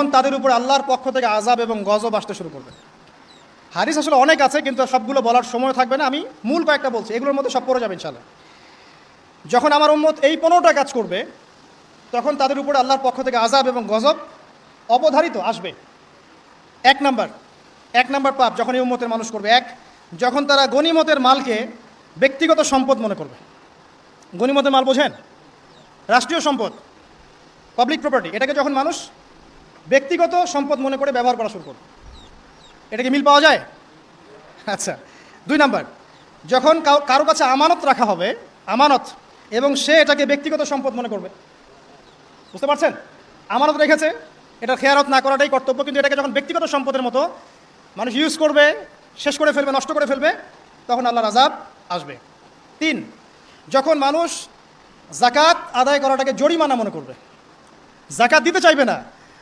তখন তাদের উপর আল্লাহর পক্ষ থেকে আজাব এবং গজব আসতে শুরু করবে। হাদিস আসলে অনেক আছে, কিন্তু সবগুলো বলার সময় থাকবে না। আমি মূল কয়েকটা বলছি, এগুলোর মধ্যে সব পড়ে যাবে ইনশাল্লাহ যখন আমার উম্মত এই পনেরোটা কাজ করবে, তখন তাদের উপর আল্লাহর পক্ষ থেকে আজাব এবং গজব অবধারিত আসবে। এক নাম্বার এক নাম্বার পাপ যখন এই উম্মতের মানুষ করবে। এক, যখন তারা গনিমতের মালকে ব্যক্তিগত সম্পদ মনে করবে। গনিমতের মাল বোঝেন? রাষ্ট্রীয় সম্পদ পাবলিক প্রপার্টি এটাকে যখন মানুষ ব্যক্তিগত সম্পদ মনে করে ব্যবহার করা শুরু করবে এটা কি মিল পাওয়া যায়? আচ্ছা দুই নাম্বার, যখন কারও কাছে আমানত রাখা হবে, আমানত, এবং সে এটাকে ব্যক্তিগত সম্পদ মনে করবে, বুঝতে পারছেন? আমানত রেখেছে এটা খেয়ারত না করাটাই কর্তব্য, কিন্তু এটাকে যখন ব্যক্তিগত সম্পদের মতো মানুষ ইউজ করবে, শেষ করে ফেলবে, নষ্ট করে ফেলবে, তখন আল্লাহর আজাব আসবে। তিন, যখন মানুষ জাকাত আদায় করাটাকে জরিমানা মনে করবে, জাকাত দিতে চাইবে না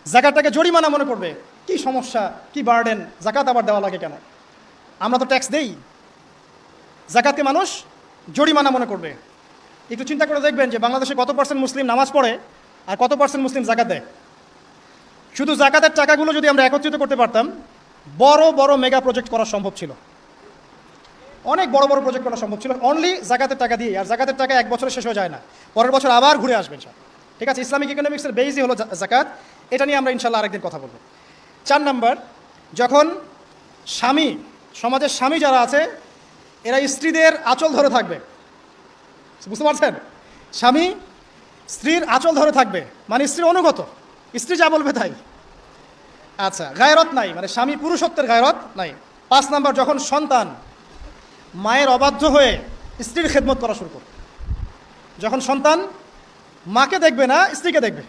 জাকাতটাকে জরিমানা মনে করবে। কি সমস্যা, কি বার্ডেন, জাকাত আবার দেওয়া লাগে কেন? আমরা তো ট্যাক্স দেই। জাকাতকে মানুষ জরিমানা মনে করবে। একটু চিন্তা করে দেখবেন যে বাংলাদেশে কত পার্সেন্ট মুসলিম নামাজ পড়ে আর কত পার্সেন্ট মুসলিম জাকাত দেয়? শুধু জাকাতের টাকাগুলো যদি আমরা একত্রিত করতে পারতাম, বড় বড় মেগা প্রজেক্ট করা সম্ভব ছিল। অনেক বড় বড় প্রজেক্ট করা সম্ভব ছিল। অনলি জাকাতের টাকা দিয়ে, আর জাকাতের টাকা এক বছরে শেষ হয়ে যায় না। পরের বছর আবার ঘুরে আসবেন সব ঠিক আছে, ইসলামিক ইকোনমিক্সের বেইজই হলো জাকাত। এটা নিয়ে আমরা ইনশাল্লাহ আরেকদিন কথা বলব। চার নাম্বার, যখন স্বামী, সমাজের স্বামী যারা আছে, এরা স্ত্রীদের আঁচল ধরে থাকবে। বুঝতে পারছেন? স্বামী স্ত্রীর আঁচল ধরে থাকবে মানে স্ত্রীর অনুগত, স্ত্রী যা বলবে তাই। আচ্ছা গায়রত নাই মানে স্বামী পুরুষত্বের গায়রত নাই। পাঁচ নাম্বার, যখন সন্তান মায়ের অবাধ্য হয়ে স্ত্রীর খেদমত করা শুরু করবে, যখন সন্তান মাকে দেখবে না, স্ত্রীকে দেখবে।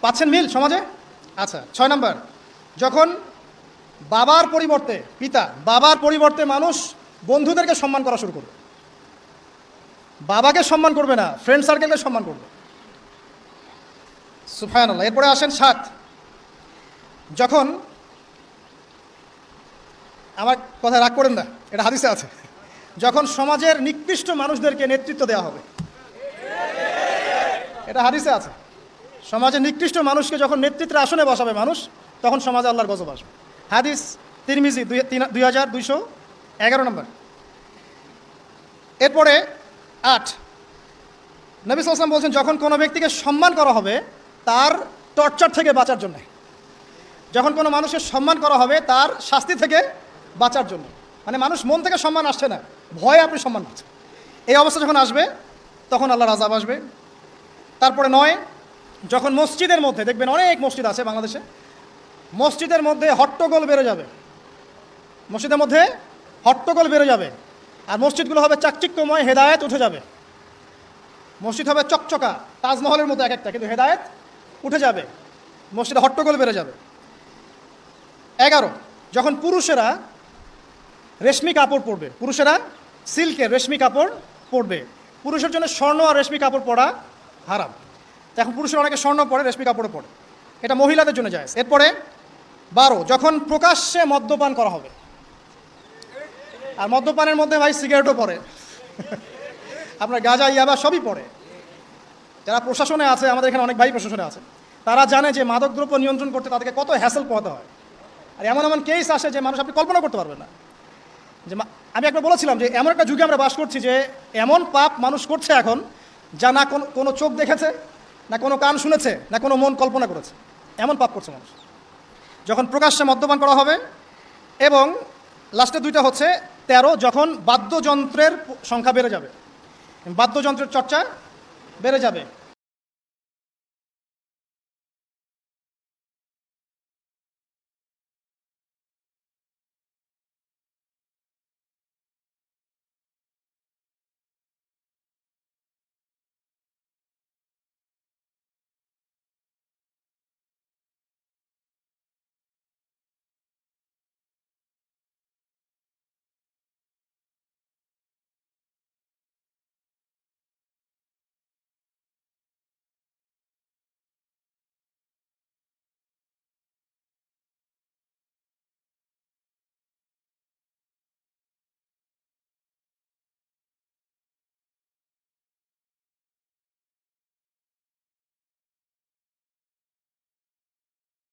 পাচ্ছেন মিল সমাজে? আচ্ছা ছয় নম্বর। যখন বাবার পরিবর্তে, পিতা, বাবার পরিবর্তে মানুষ বন্ধুদেরকে সম্মান করা শুরু করবে। বাবাকে সম্মান করবে না ফ্রেন্ড সার্কেলকে সম্মান করবে। সুফায়ন এরপরে আসেন সাত। যখন, আমার কথা রাগ করেন না, এটা হাদিসে আছে। যখন সমাজের নিকৃষ্ট মানুষদেরকে নেতৃত্ব দেওয়া হবে। এটা হাদিসে আছে। সমাজের নিকৃষ্ট মানুষকে যখন নেতৃত্বের আসনে বসাবে মানুষ, তখন সমাজে আল্লাহর গজব আসবে। হাদিস, তিরমিজি দুই হাজার দুইশো এগারো নম্বর। এরপরে আট। নবী সাল্লাম বলছেন, যখন কোনো ব্যক্তিকে সম্মান করা হবে, তার টর্চার থেকে বাঁচার জন্য। যখন কোনো মানুষকে সম্মান করা হবে, তার শাস্তি থেকে বাঁচার জন্য। মানে মানুষ মন থেকে সম্মান আসছে না, ভয়ে আপনি সম্মান পাচ্ছেন। এই অবস্থা যখন আসবে, তখন আল্লাহর আজাব আসবে। তারপরে নয় যখন মসজিদের মধ্যে, দেখবেন অনেক মসজিদ আছে বাংলাদেশে, মসজিদের মধ্যে হট্টগোল বেড়ে যাবে। মসজিদের মধ্যে হট্টগোল বেড়ে যাবে আর মসজিদগুলো হবে চাকচিক্যময়, হেদায়েত উঠে যাবে। মসজিদ হবে চকচকা, তাজমহলের মতো এক একটা, কিন্তু হেদায়েত উঠে যাবে। মসজিদে হট্টগোল বেড়ে যাবে। এগারো, যখন পুরুষেরা রেশমি কাপড় পরবে, পুরুষেরা সিল্কের রেশমি কাপড় পরবে। পুরুষের জন্য স্বর্ণ আর রেশমি কাপড় পরা হারাম। তো এখন পুরুষের অনেকে স্বর্ণ পরে, রেশমি কাপড়ে পরে। এটা মহিলাদের জন্য যায় এরপরে, বারো, যখন প্রকাশ্যে মদ্যপান করা হবে। আর মদ্যপানের মধ্যে ভাই সিগারেটও পড়ে আপনার গাঁজা, ইয়াবা সবই পড়ে যারা প্রশাসনে আছে, আমাদের এখানে অনেক ভাই প্রশাসনে আছে, তারা জানে যে মাদকদ্রব্য নিয়ন্ত্রণ করতে তাদেরকে কত হ্যাসেল পোহাতে হয়। আর এমন এমন কেস আসে যে মানুষ আপনি কল্পনা করতে পারবেন না। যে আমি একবার বলেছিলাম যে এমন একটা যুগে আমরা বাস করছি যে, এমন পাপ মানুষ করছে এখন যা না কোনো চোখ দেখেছে না কোনো কান শুনেছে, না কোনো মন কল্পনা করেছে। এমন পাপ করছে মানুষ। যখন প্রকাশ্যে মদ্যপান করা হবে এবং লাস্টে দুইটা হচ্ছে, তেরো, যখন বাদ্যযন্ত্রের সংখ্যা বেড়ে যাবে, বাদ্যযন্ত্রের চর্চা বেড়ে যাবে